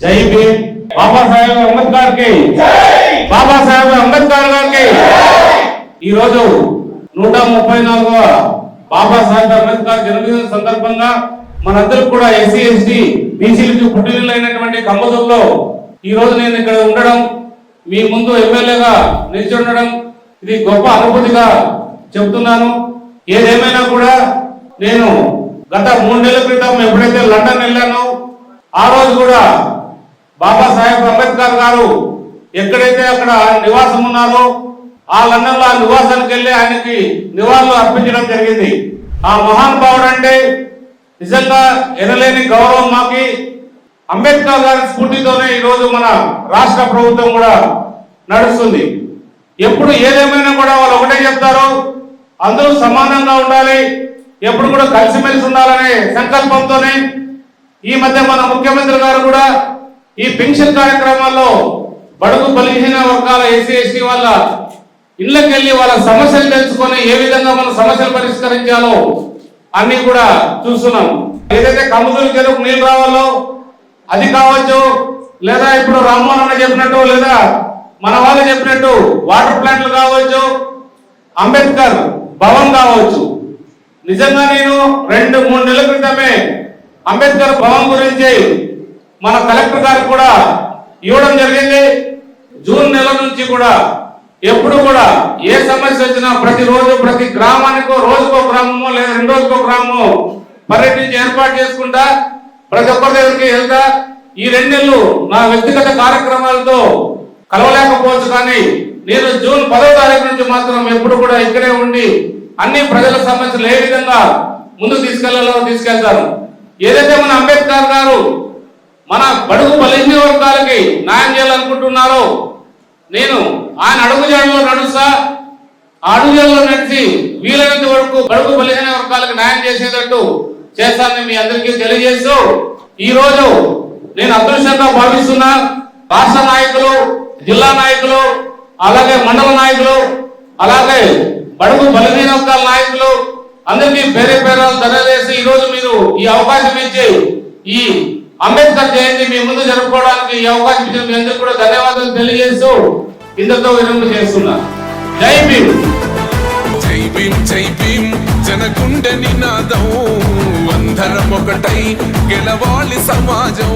జై భీమ్ బాబాసాహెబ్ అంబేద్కర్కి బాబాసాహెబ్ అంబేద్కర్ గారికి ఈ రోజు నూట ముప్పై నాలుగవ బాబాసాహెబ్ అంబేద్కర్ జన్మదిన సందర్భంగా మనందరూ కూడా ఎస్సీ ఎస్టీ బీసీలకి పుట్టినటువంటి కంబదుల్లో ఈ రోజు నేను ఇక్కడ ఉండడం మీ ముందు ఎమ్మెల్యేగా నిలిచి ఉండడం ఇది గొప్ప అనుభూతిగా చెబుతున్నాను. ఏదేమైనా కూడా నేను గత మూడు నెలల క్రితం ఎప్పుడైతే లండన్ వెళ్ళానో ఆ రోజు కూడా బాబాసాహెబ్ అంబేద్కర్ గారు ఎక్కడైతే అక్కడ నివాసం ఉన్నారో ఆ లండన్లో ఆ నివాసానికి వెళ్ళి ఆయనకి నివాళులు అర్పించడం జరిగింది. ఆ మహానుభావుడు అంటే నిజంగా ఎనలేని గౌరవం మాకి. అంబేద్కర్ గారి స్ఫూర్తితోనే ఈరోజు మన రాష్ట్ర ప్రభుత్వం కూడా నడుస్తుంది. ఎప్పుడు ఏదేమైనా కూడా వాళ్ళు ఒకటే చెప్తారు అందరూ సమానంగా ఉండాలి ఎప్పుడు కూడా కలిసిమెలిసి ఉండాలనే సంకల్పంతోనే ఈ మధ్య మన ముఖ్యమంత్రి గారు కూడా ఈ పెన్షన్ కార్యక్రమాల్లో బడుగు బలహీన వర్గాల ఎస్సీ ఎస్టీ వాళ్ళ ఇళ్ళకి వెళ్ళి వాళ్ళ సమస్యలు తెలుసుకొని ఏ విధంగా మన సమస్యలు పరిష్కరించాలో అన్ని కూడా చూస్తున్నాం. ఏదైతే కమ్ముదూరు చెరువుకు నీళ్ళు రావాలో అది కావచ్చు లేదా ఇప్పుడు రామ్మోహన్ అన్న చెప్పినట్టు లేదా మన వాళ్ళు చెప్పినట్టు వాటర్ ప్లాంట్లు కావచ్చు అంబేద్కర్ భవన్ కావచ్చు. నిజంగా నేను రెండు మూడు నెలల క్రితమే అంబేద్కర్ భవన్ గురించి మన కలెక్టర్ గారికి కూడా ఇవ్వడం జరిగింది. జూన్ నెల నుంచి కూడా ఎప్పుడు కూడా ఏ సమస్య వచ్చినా ప్రతి రోజు ప్రతి గ్రామానికో రోజుకో గ్రామము లేదా రెండు రోజుకో గ్రామము పర్యటించి ఏర్పాటు చేసుకుంటా ప్రతి ఒక్కరి దగ్గరికి వెళ్తా. ఈ రెండు నెలలు నా వ్యక్తిగత కార్యక్రమాలతో కలవలేకపోవచ్చు కానీ నేను జూన్ పదో తారీఖు నుంచి మాత్రం ఎప్పుడు కూడా ఇక్కడే ఉండి అన్ని ప్రజల సమస్యలు ఏ విధంగా ముందుకు తీసుకెళ్ళాలో తీసుకెళ్తాను. ఏదైతే మన అంబేద్కర్ గారు బడుగు బలహీన వర్గాలకి న్యాయం చేయాలనుకుంటున్నారో నేను ఆయన అడుగుజాడలో నడుస్తా ఆ అడుగుజాడలో నడిచి వీలైనంత వరకు బడుగు బలహీన వర్గాలకు న్యాయం చేసేటట్టు చేస్తానని మీ అందరికీ తెలియజేస్తూ ఈ రోజు నేను అదృష్టంగా భావిస్తున్నా. రాష్ట్ర నాయకులు జిల్లా నాయకులు అలాగే మండల నాయకులు అలాగే బడుగు బలహీన వర్గాల నాయకులు అందరికీ పేరే పేరాలు ధరలేసి ఈ రోజు మీరు ఈ అవకాశం ఇచ్చి ఈ అంబేద్కర్ జయంతి మీ ముందు జరుపుకోవడానికి ఈ అవకాశం ఇచ్చిన మీ అందరికీ కూడా ధన్యవాదాలు తెలియజేస్తూ ఇంతతో విరమణ చేస్తున్నా. జై భీమ్. జై భీమ్ జై భీమ్ జనకుండ నినాదం. అందరం ఒకటై గెలవాలి సమాజం.